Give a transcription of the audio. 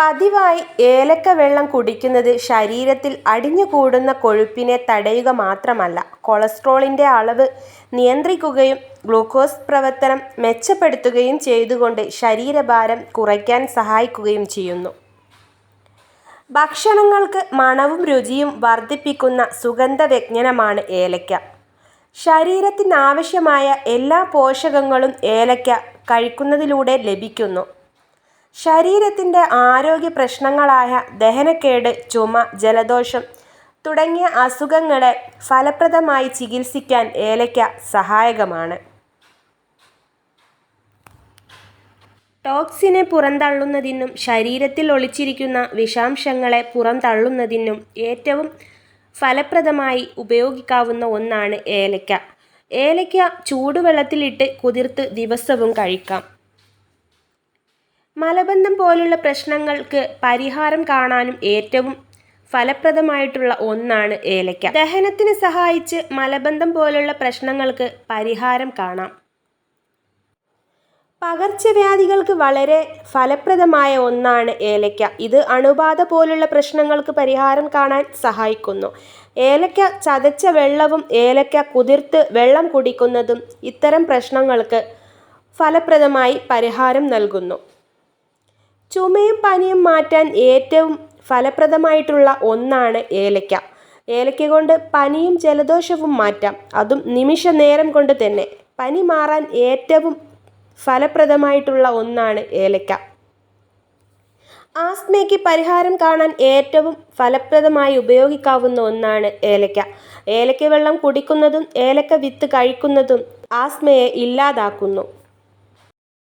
പതിവായി ഏലക്ക വെള്ളം കുടിക്കുന്നത് ശരീരത്തിൽ അടിഞ്ഞുകൂടുന്ന കൊഴുപ്പിനെ തടയുക മാത്രമല്ല കൊളസ്ട്രോളിന്റെ അളവ് നിയന്ത്രിക്കുകയും ഗ്ലൂക്കോസ് പ്രവർത്തനം മെച്ചപ്പെടുത്തുകയും ചെയ്തുകൊണ്ട് ശരീരഭാരം കുറയ്ക്കാൻ സഹായിക്കുകയും ചെയ്യുന്നു. ഭക്ഷണങ്ങൾക്ക് മണവും രുചിയും വർദ്ധിപ്പിക്കുന്ന സുഗന്ധവ്യജ്ഞനമാണ് ഏലക്ക. ശരീരത്തിനാവശ്യമായ എല്ലാ പോഷകങ്ങളും ഏലക്ക കഴിക്കുന്നതിലൂടെ ലഭിക്കുന്നു. ശരീരത്തിന്റെ ആരോഗ്യപ്രശ്നങ്ങളായ ദഹനക്കേട്, ചുമ, ജലദോഷം തുടങ്ങിയ അസുഖങ്ങളെ ഫലപ്രദമായി ചികിത്സിക്കാൻ ഏലയ്ക്ക സഹായകമാണ്. ടോക്സിനെ പുറന്തള്ളുന്നതിനും ശരീരത്തിൽ ഒളിച്ചിരിക്കുന്ന വിഷാംശങ്ങളെ പുറന്തള്ളുന്നതിനും ഏറ്റവും ഫലപ്രദമായി ഉപയോഗിക്കാവുന്ന ഒന്നാണ് ഏലയ്ക്ക ഏലയ്ക്ക ചൂടുവെള്ളത്തിലിട്ട് കുതിർത്ത് ദിവസവും കഴിക്കാം. മലബന്ധം പോലുള്ള പ്രശ്നങ്ങൾക്ക് പരിഹാരം കാണാനും ഏറ്റവും ഫലപ്രദമായിട്ടുള്ള ഒന്നാണ് ഏലക്ക. ദഹനത്തിന് സഹായിച്ച് മലബന്ധം പോലുള്ള പ്രശ്നങ്ങൾക്ക് പരിഹാരം കാണാം. പകർച്ചവ്യാധികൾക്ക് വളരെ ഫലപ്രദമായ ഒന്നാണ് ഏലക്ക. ഇത് അണുബാധ പോലുള്ള പ്രശ്നങ്ങൾക്ക് പരിഹാരം കാണാൻ സഹായിക്കുന്നു. ഏലക്ക ചതച്ച വെള്ളവും ഏലക്ക കുതിർത്ത് വെള്ളം കുടിക്കുന്നതും ഇത്തരം പ്രശ്നങ്ങൾക്ക് ഫലപ്രദമായി പരിഹാരം നൽകുന്നു. ചുമയും പനിയും മാറ്റാൻ ഏറ്റവും ഫലപ്രദമായിട്ടുള്ള ഒന്നാണ് ഏലക്ക. കൊണ്ട് പനിയും ജലദോഷവും മാറ്റാം. അതും നിമിഷ നേരം കൊണ്ട് തന്നെ. പനി മാറാൻ ഏറ്റവും ഫലപ്രദമായിട്ടുള്ള ഒന്നാണ് ഏലക്ക. ആസ്മയ്ക്ക് പരിഹാരം കാണാൻ ഏറ്റവും ഫലപ്രദമായി ഉപയോഗിക്കാവുന്ന ഒന്നാണ് ഏലക്ക. ഏലക്ക വെള്ളം കുടിക്കുന്നതും ഏലക്ക വിത്ത് കഴിക്കുന്നതും ആസ്മയെ ഇല്ലാതാക്കുന്നു.